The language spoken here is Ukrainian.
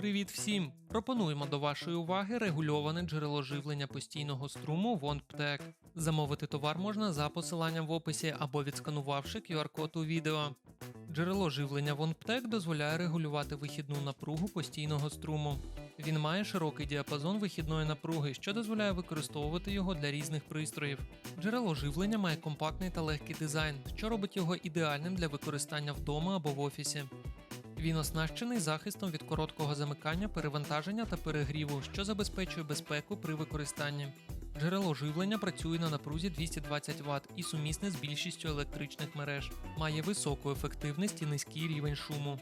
Привіт всім! Пропонуємо до вашої уваги регульоване джерело живлення постійного струму WondPtec. Замовити товар можна за посиланням в описі або відсканувавши QR-код у відео. Джерело живлення WondPtec дозволяє регулювати вихідну напругу постійного струму. Він має широкий діапазон вихідної напруги, що дозволяє використовувати його для різних пристроїв. Джерело живлення має компактний та легкий дизайн, що робить його ідеальним для використання вдома або в офісі. Він оснащений захистом від короткого замикання, перевантаження та перегріву, що забезпечує безпеку при використанні. Джерело живлення працює на напрузі 220 Вт і сумісне з більшістю електричних мереж, має високу ефективність і низький рівень шуму.